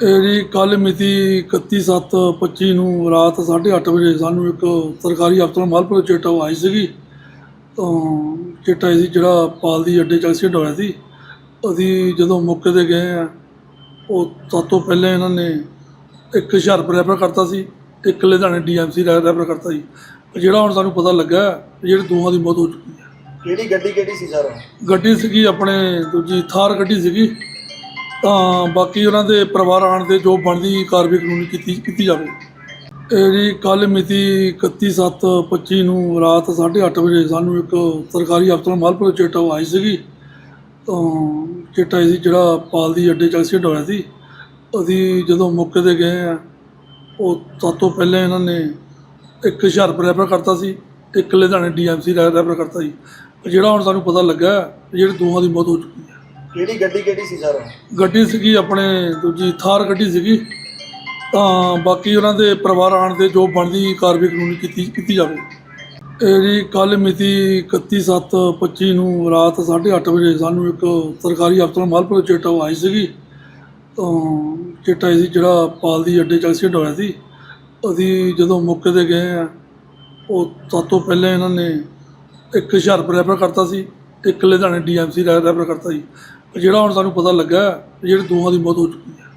ਇਹ ਜੀ ਕੱਲ ਮਿਤੀ 31/7/25 ਨੂੰ ਰਾਤ 8:30 ਵਜੇ ਸਾਨੂੰ ਇੱਕ ਸਰਕਾਰੀ ਅਫਸਰ ਮਾਲਪੁਰ ਚੇਟਾ ਆਈ ਸੀਗੀ। ਤਾਂ ਚਿੱਟਾ ਸੀ ਜਿਹੜਾ ਪਾਲ ਦੀ ਅੱਡੇ ਚ ਐਕਸੀਡੈਂਟ ਹੋਇਆ ਸੀ। ਅਸੀਂ ਜਦੋਂ ਮੌਕੇ ਤੇ ਗਏ ਆ ਉਹ ਸਭ ਤੋਂ ਪਹਿਲਾਂ ਇਹਨਾਂ ਨੇ ਇੱਕ ਹੁਸ਼ਿਆਰਪੁਰ ਰੈਫਰ ਕਰਤਾ ਸੀ ਇੱਕ ਲੁਧਿਆਣੇ ਡੀਐਮਸੀ ਰੈਫਰ ਕਰਤਾ ਸੀ ਜਿਹੜਾ ਹੁਣ ਸਾਨੂੰ ਪਤਾ ਲੱਗਾ ਜਿਹੜੇ ਦੋਹਾਂ ਦੀ ਮੌਤ ਹੋ ਚੁੱਕੀ ਹੈ। ਕਿਹੜੀ ਗੱਡੀ ਕਿਹੜੀ ਸੀ ਸਰ? ਗੱਡੀ ਸੀਗੀ ਆਪਣੇ ਦੂਜੀ ਥਾਰ ਗੱਡੀ ਸੀਗੀ। ਤਾਂ ਬਾਕੀ ਉਹਨਾਂ ਦੇ ਪਰਿਵਾਰ ਆਣ ਦੇ ਜੋ ਬਣਦੀ ਕਾਰਵਾਈ ਕਾਨੂੰਨੀ ਕੀਤੀ ਕੀਤੀ ਜਾਵੇ। ਇਹ ਜੀ ਕੱਲ ਮਿਤੀ 31/7/25 ਨੂੰ ਰਾਤ 8:30 ਵਜੇ ਸਾਨੂੰ ਇੱਕ ਸਰਕਾਰੀ ਅਫਸਰ ਮਾਲਪੁਰ ਚੇਟਾ ਆਈ ਸੀਗੀ। ਤਾਂ ਚਿੱਟਾ ਸੀ ਜਿਹੜਾ ਪਾਲ ਦੀ ਅੱਡੇ ਚ ਐਕਸੀਡੈਂਟ ਹੋਇਆ ਸੀ। ਅਸੀਂ ਜਦੋਂ ਮੌਕੇ ਤੇ ਗਏ ਆ ਉਹ ਸਭ ਤੋਂ ਪਹਿਲਾਂ ਇਹਨਾਂ ਨੇ ਇੱਕ ਹੁਸ਼ਿਆਰਪੁਰ ਰੈਫਰ ਕਰਤਾ ਸੀ, ਇੱਕ ਲੁਧਿਆਣੇ ਡੀਐਮਸੀ ਰੈਫਰ ਕਰਤਾ ਸੀ। ਜਿਹੜਾ ਹੁਣ ਸਾਨੂੰ ਪਤਾ ਲੱਗਾ ਵੀ ਜਿਹੜੇ ਦੋਹਾਂ ਦੀ ਮੌਤ ਹੋ ਚੁੱਕੀ ਕਿਹੜੀ ਗੱਡੀ ਕਿਹੜੀ ਸੀ ਸਰ? ਗੱਡੀ ਸੀਗੀ ਆਪਣੇ ਦੂਜੀ ਥਾਰ ਗੱਡੀ ਸੀਗੀ। ਤਾਂ ਬਾਕੀ ਉਹਨਾਂ ਦੇ ਪਰਿਵਾਰ ਆਣ ਦੇ ਜੋ ਬਣਦੀ ਕਾਰਵਾਈ ਕਾਨੂੰਨੀ ਕੀਤੀ ਕੀਤੀ ਜਾਵੇ। ਇਹ ਜੀ ਕੱਲ ਮਿਤੀ 31/7/25 ਨੂੰ ਰਾਤ 8:30 ਵਜੇ ਸਾਨੂੰ ਇੱਕ ਸਰਕਾਰੀ ਅਫਸਰ ਮਾਲਪੁਰ ਚੇਟਾ ਆਈ ਸੀਗੀ। ਤਾਂ ਚਿੱਟਾ ਸੀ ਜਿਹੜਾ ਪਾਲ ਦੀ ਅੱਡੇ ਚ ਐਕਸੀਡੈਂਟ ਹੋਇਆ ਸੀ। ਅਸੀਂ ਜਦੋਂ ਮੌਕੇ ਤੇ ਗਏ ਆ ਉਹ ਸਭ ਤੋਂ ਪਹਿਲਾਂ ਇਹਨਾਂ ਨੇ ਇੱਕ ਹੁਸ਼ਿਆਰਪੁਰ ਰੈਫਰ ਕਰਤਾ ਸੀ। ਇੱਕ ਲੁਧਿਆਣੇ ਡੀਐਮਸੀ ਰੈਫਰ ਕਰਤਾ ਸੀ। ਜਿਹੜਾ ਹੁਣ ਸਾਨੂੰ ਪਤਾ ਲੱਗਾ ਵੀ ਜਿਹੜੇ ਦੋਹਾਂ ਦੀ ਮੌਤ ਹੋ ਚੁੱਕੀ ਹੈ।